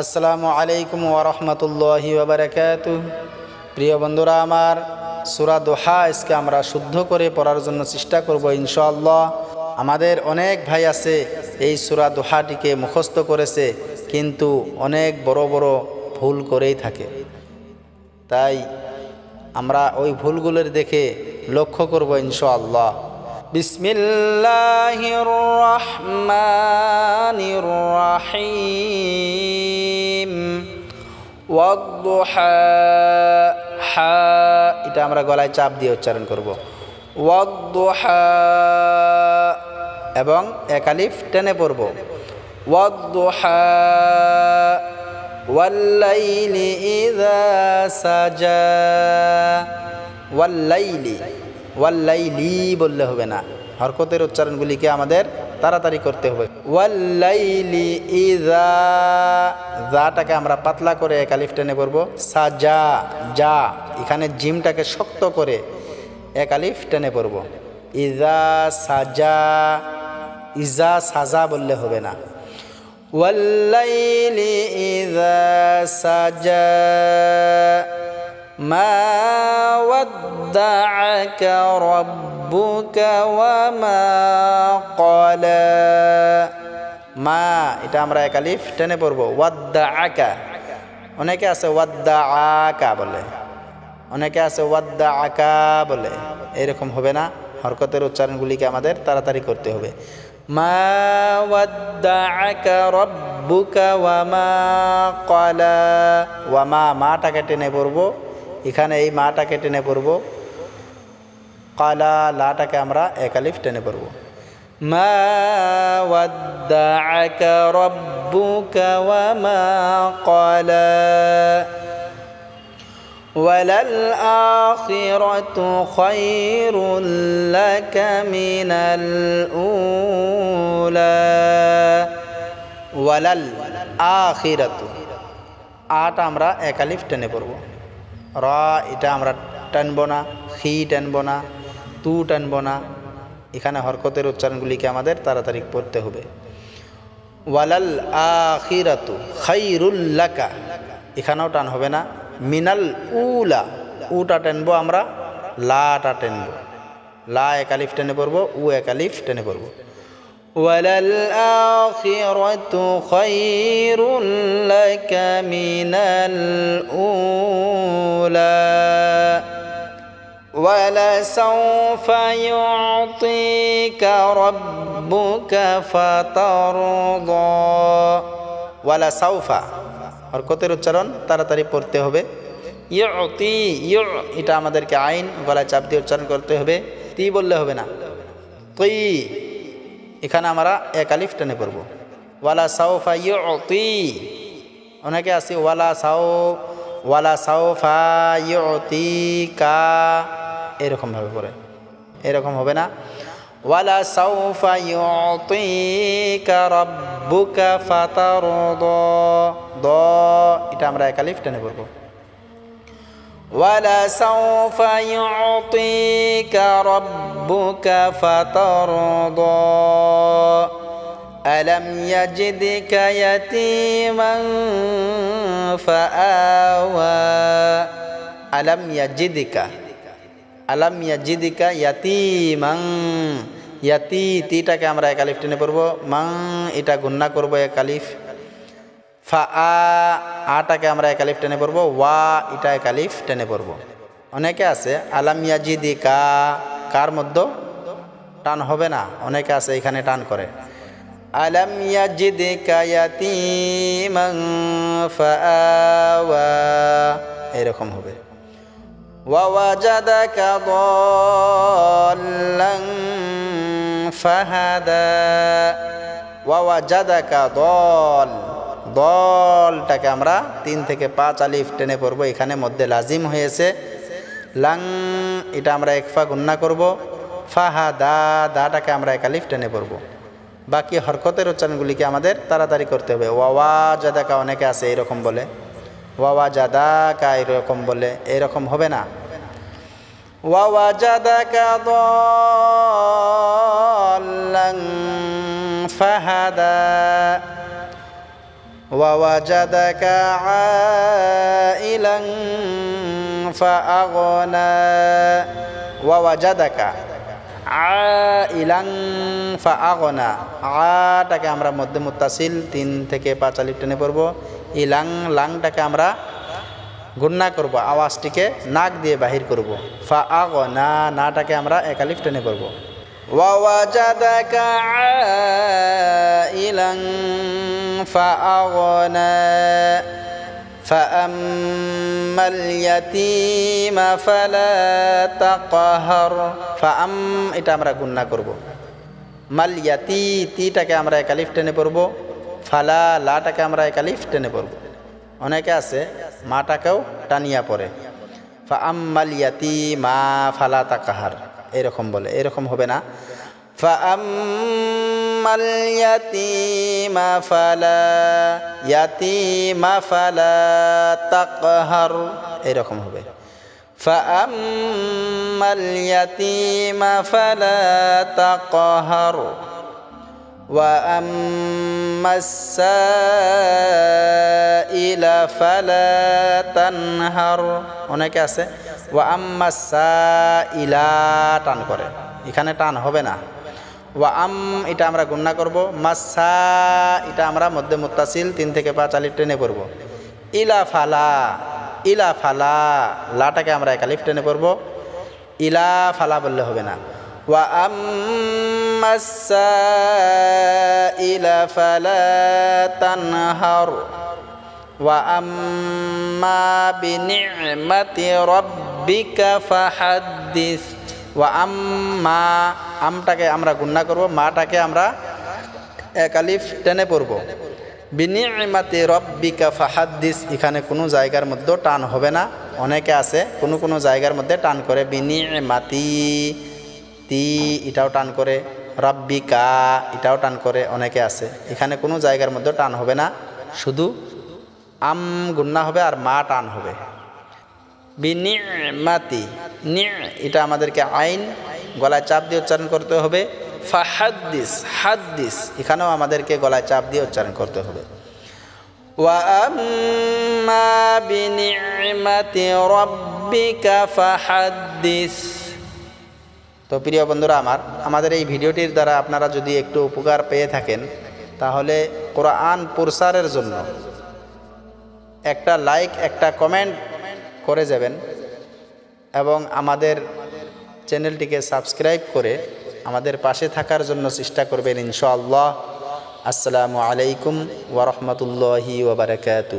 আসসালামু আলাইকুম ওরহমতুল্লাহি ওবরাকাত প্রিয় বন্ধুরা, আমার সুরা দোহা আজকে আমরা শুদ্ধ করে পড়ার জন্য চেষ্টা করব ইনশাআল্লাহ। আমাদের অনেক ভাই আছে এই সুরা দোহাটিকে মুখস্থ করেছে, কিন্তু অনেক বড় বড় ভুল করেই থাকে। তাই আমরা ওই ভুলগুলোর দেখে লক্ষ্য করব ইনশাআল্লাহ। বিসমিল্লাহির রহমানির রহিম। হা, এটা আমরা গলায় চাপ দিয়ে উচ্চারণ করব। ওয়াদ্দোহা এবং একালিফ টেনে পড়ব। ওয়াল্লাইলি বললে হবে না। হরকতের উচ্চারণগুলিকে আমাদের তাড়াতাড়ি করতে হবে। ওয়াল্লাইলি ইদা জাটাকে আমরা পাতলা করে একালিফ টেনে পড়বো সাজা যা এখানে জিমটাকে শক্ত করে একালিফ টেনে পড়বো ইজা সাজা ইজা সাজা বললে হবে না والليل إذا سجى ما ودعك ربك وما قلى মা, এটা আমরা এক একালিফ টেনে পড়ব। ওয়াদ্দা আকা অনেকে আছে ওয়াদ্দা আকা বলে। অনেকে আছে ওয়াদ্দা আকা বলে। এরকম হবে না। হরকতের উচ্চারণগুলিকে আমাদের তাড়াতাড়ি করতে হবে। মা ওয়ামা ক্বালা। ওয়ামা মাটাকে টেনে পড়ব। এখানে এই মাটাকে টেনে পড়ব। কালা লাটাকে আমরা একালিফ টেনে পড়ব। মা ওয়াদ্দাআকা রব্বুকা ওয়ামা ক্বালা وللآخرة خير لك من الأولى ওয়ালাল আখিরাতু আটা আমরা একালিফ টেনে পড়ব র এটা আমরা টানব না খি টানব না তু টানব না এখানে হরকতের উচ্চারণগুলিকে আমাদের তাড়াতাড়ি পড়তে হবে। ওয়ালাল আখিরাতু খাইরুল্লাকা এখানেও টান হবে না। মিনাল উলা। উটা টেনবো আমরা, লাটা টেনব। লা একালিফ টেনে পড়ব, উ একালিফ টেনে পড়ব। ওয়ালাল আখিরাতু খাইরুল্লাকা মিনাল উলা। ولسوف يعطيك ربك فترضى ولسوف হরকতের উচ্চারণ তাড়াতাড়ি পড়তে হবে ইয়তি ইয় এটা আমাদেরকে আইন গলায় চাপ দিয়ে উচ্চারণ করতে হবে তি বললে হবে না তুই এখানে আমরা একালিফ টেনে পড়ব ওয়ালা সাউফা ইয়তি অনেকে আছে ওয়ালা সাউ ওয়ালা সাউফা ইয়তি কা এরকমভাবে পড়ে এরকম হবে না ওয়ালা সাউফা ইউতিকা রাব্বুকা ফাতারদ দ এটা আমরা একালিফ টেনে পড়ব ওয়ালা সাউফা ইউতিকা রাব্বুকা ফাতারদ ألم يجدك يتيما فآوى ألم يجدك আলাম ইয়াজিদিকা ইয়াতিমাং। ইয়াতি, তিটাকে আমরা একালিফ টেনে পড়ব। মাং, এটা গুন্না করব একালিফ ফা, আ, আটাকে আমরা একালিফ টেনে পড়ব। ওয়া, এটা একালিফ টেনে পড়ব। অনেকে আছে, আলাম ইয়াজিদিকা, কার মধ্যে? টান হবে না। অনেকে আছে, এখানে টান করে। আলাম ইয়াজিদিকা ইয়াতিমাং, ফা আওয়া এরকম হবে। ووجدك ضالا فهدى ووجدك ضال দলটাকে আমরা তিন থেকে পাঁচ আলিফ টেনে পড়বো এখানে মধ্যে লাজিম হয়েছে লাং এটা আমরা একফা গুন্না করব ফাহা দা দাটাকে আমরা এক আলিফ টেনে পড়বো বাকি হরকতের উচ্চারণগুলিকে আমাদের তাড়াতাড়ি করতে হবে ওয়াওয়া জাদাকা অনেকে আছে এরকম বলে ওয়া জাদা কা এরকম বলে, এরকম হবে না। ওয়া জাদাকা দল্লাং ফাহাদা ওয়াওয়া জাদাকা আইলাং ফাআগনা ওয়াওয়া জাদাকা আইলাং ফাআগনা। আটাকে আমরা মধ্যে মুত্তাসিল, তিন থেকে পাঁচ টেনে পড়ব। ইলাং লাংটাকে আমরা গুন্না করব আওয়াজটিকে নাক দিয়ে বাহির করব ফা আগনা নাটাকে আমরা এক আলিফ টেনে পড়ব ووجدك عائلا فأغنى فأما اليتيم فلا تقهر فأم এটা আমরা গুন্না করব মাল ইয়াতি তিটাকে আমরা একালিফ টেনে পড়ব ফালা লাটাকে আমরা একালিফ টেনে পড়ব অনেকে আছে মাটাকেও টানিয়া পড়ে ফা আম্মাল ইয়াতি মা ফালা তাকাহার এরকম বলে এরকম হবে না ফা আম্মাল ইয়াতিমা ফালা ইয়াতিমা ফালা তাকহার এরকম হবে فأما اليتيم فلا تقهر وأما السائل فلا تنهر অনেকে আছে ওয়া আম্মা সাইলা টান করে এখানে টান হবে না ওয়া আম এটা আমরা গুণনা করব মাসা এটা আমরা মধ্যে মুত্তাসিল তিন থেকে পাঁচ আলিফ টেনে পড়ব ইলা ফালা ইলা ফালা লাটাকে আমরা একালিফ টেনে পড়ব ইলা ফালা বললে হবে না ওয়া আম্মাসাইলা তানহার ওয়া আম্মা বিনি'মাতি রাব্বিকা ফাহাদ্দিস ওয়া আম্মা আমটাকে আমরা গুণনা করব, মাটাকে আমরা একালিফ টেনে পড়ব। বিনিমাতে রব্বিকা ফাহাদ্দিস, এখানে কোনো জায়গার মধ্যেও টান হবে না। অনেকে আছে, কোনো কোনো জায়গার মধ্যে টান করে বিনিমাতি তি, এটাও টান করে। রব্বিকা, এটাও টান করে অনেকে আছে। এখানে কোনো জায়গার মধ্যে টান হবে না। শুধু আম গুন্না হবে আর মা টান হবে। বিনিমাতি, নি এটা আমাদেরকে আইন, গলায় চাপ দিয়ে উচ্চারণ করতে হবে। ফাহাদ্দিস, হাদ্দিস, এখানেও আমাদেরকে গলায় চাপ দিয়ে উচ্চারণ করতে হবে। ওয়াম্মা বিনিমাতি রব্বিকা, ফাহাদ্দিস। তো প্রিয় বন্ধুরা, আমার, আমাদের এই ভিডিওটির দ্বারা আপনারা যদি একটু উপকার পেয়ে থাকেন, তাহলে কোরআন প্রসারের জন্য একটা লাইক, একটা কমেন্ট করে যাবেন এবং আমাদের চ্যানেলটিকে সাবস্ক্রাইব করে আমাদের পাশে থাকার জন্য চেষ্টা করবেন ইনশাআল্লাহ। আসসালামু আলাইকুম ওরহমতুল্লাহি ওবরাকাতু